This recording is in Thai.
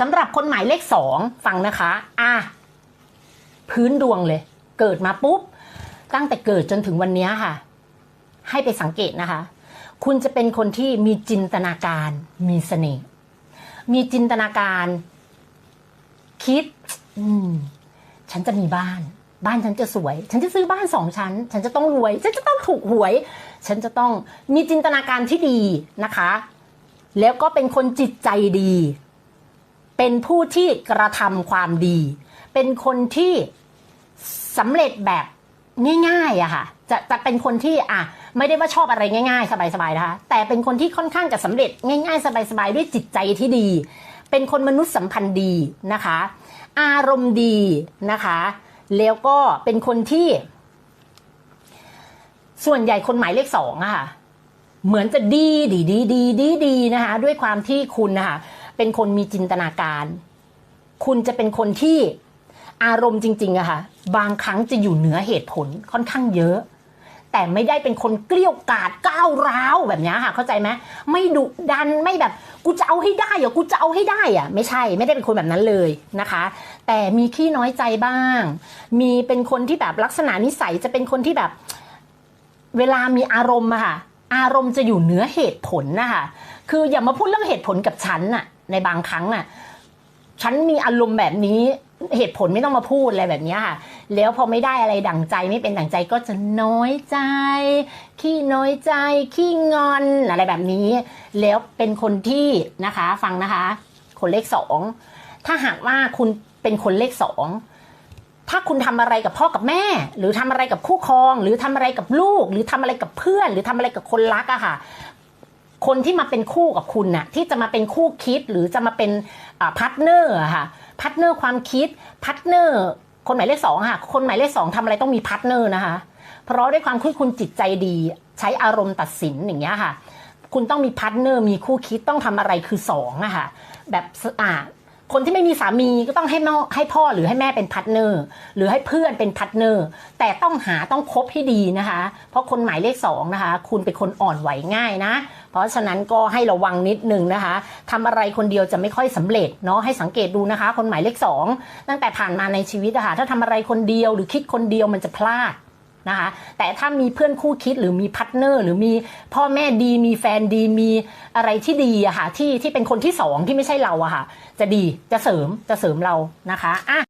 สำหรับคนหมายเลขสองฟังนะคะอะพื้นดวงเลย เกิดมาปุ๊บ ตั้งแต่เกิดจนถึงวันนี้ค่ะ ให้ไปสังเกตนะคะ คุณจะเป็นคนที่มีจินตนาการ มีเสน่ห์มีจินตนาการ คิด อืม ฉันจะมีบ้าน บ้านฉันจะสวย ฉันจะซื้อบ้านสองชั้น ฉันจะต้องรวย ฉันจะต้องถูกหวย ฉันจะต้องมีจินตนาการที่ดีนะคะ แล้วก็เป็นคนจิตใจดี เป็นผู้ที่กระทำความดี เป็นคนที่สำเร็จแบบง่ายๆอะค่ะจะจะเป็นคนที่อะไม่ได้ว่าชอบอะไรง่าย ๆ สบายๆนะคะแต่เป็นคนที่ค่อนข้างจะสำเร็จง่าย ๆ สบายๆด้วยจิตใจที่ดี เป็นคนมนุษย์สัมพันธ์ดีนะคะ อารมณ์ดีนะคะ แล้วก็เป็นคนที่ ส่วนใหญ่คนหมายเลขสองอะค่ะเหมือนจะดีดีดีดีดีดีนะคะ ด้วยความที่คุณนะคะ เป็นคนมีจินตนาการ คุณจะเป็นคนที่อารมณ์จริงๆอะค่ะ บางครั้งจะอยู่เหนือเหตุผลค่อนข้างเยอะ แต่ไม่ได้เป็นคนเกลี้ยวกาดก้าวร้าวแบบนี้ค่ะ เข้าใจไหมไม่ดุดันไม่แบบกูจะเอาให้ได้เหรอกูจะเอาให้ได้อะไม่ใช่ไม่ได้เป็นคนแบบนั้นเลยนะคะ แต่มีขี้น้อยใจบ้าง มีเป็นคนที่แบบลักษณะนิสัยจะเป็นคนที่แบบ เวลามีอารมณ์อะค่ะ อารมณ์จะอยู่เหนือเหตุผลนะคะคืออย่ามาพูดเรื่องเหตุผลกับฉันน่ะ ในบางครั้งน่ะฉันมีอารมณ์แบบนี้เหตุผลไม่ต้องมาพูดอะไรแบบนี้ค่ะ แล้วพอไม่ได้อะไรดั่งใจไม่เป็นดั่งใจก็จะน้อยใจ ขี้น้อยใจ ขี้งอนอะไรแบบนี้ แล้วเป็นคนที่นะคะฟังนะคะ คนเลขสองถ้าหากว่าคุณเป็นคนเลขสองถ้าคุณทำอะไรกับพ่อกับแม่ หรือทำอะไรกับคู่ครอง หรือทำอะไรกับลูก หรือทำอะไรกับเพื่อน หรือทำอะไรกับคนรักอะค่ะ คนที่มาเป็นคู่กับคุณน่ะที่จะมาเป็นคู่คิดหรือจะมาเป็นพาร์ทเนอร์ค่ะพาร์ทเนอร์ความคิดพาร์ทเนอร์คนหมายเลขสองค่ะ คนหมายเลขสองทำอะไรต้องมีพาร์ทเนอร์นะคะ เพราะด้วยความที่คุณจิตใจดี ใช้อารมณ์ตัดสินอย่างเงี้ยค่ะ คุณต้องมีพาร์ทเนอร์มีคู่คิดต้องทำอะไรคือสองอะค่ะ แบบอ่า คนที่ไม่มีสามีก็ต้องให้แม่ให้พ่อหรือให้แม่เป็นพาร์ทเนอร์ หรือให้เพื่อนเป็นพาร์ทเนอร์ แต่ต้องหาต้องคบให้ดีนะคะ เพราะคนหมายเลขสองนะคะ คุณเป็นคนอ่อนไหวง่ายนะ เพราะฉะนั้นก็ให้ระวังนิดนึงนะคะทำอะไรคนเดียวจะไม่ค่อยสำเร็จเนาะให้สังเกตดูนะคะ คนหมายเลขสองตั้งแต่ผ่านมาในชีวิตอะคะถ้าทำอะไรคนเดียวหรือคิดคนเดียวมันจะพลาด นะคะ แต่ถ้ามีเพื่อนคู่คิดหรือมีพาร์ทเนอร์หรือมีพ่อแม่ดีมีแฟนดีมีอะไรที่ดีอะค่ะที่ที่เป็นคนที่สองที่ไม่ใช่เราอะค่ะ จะดีจะเสริมจะเสริมเรานะคะอะ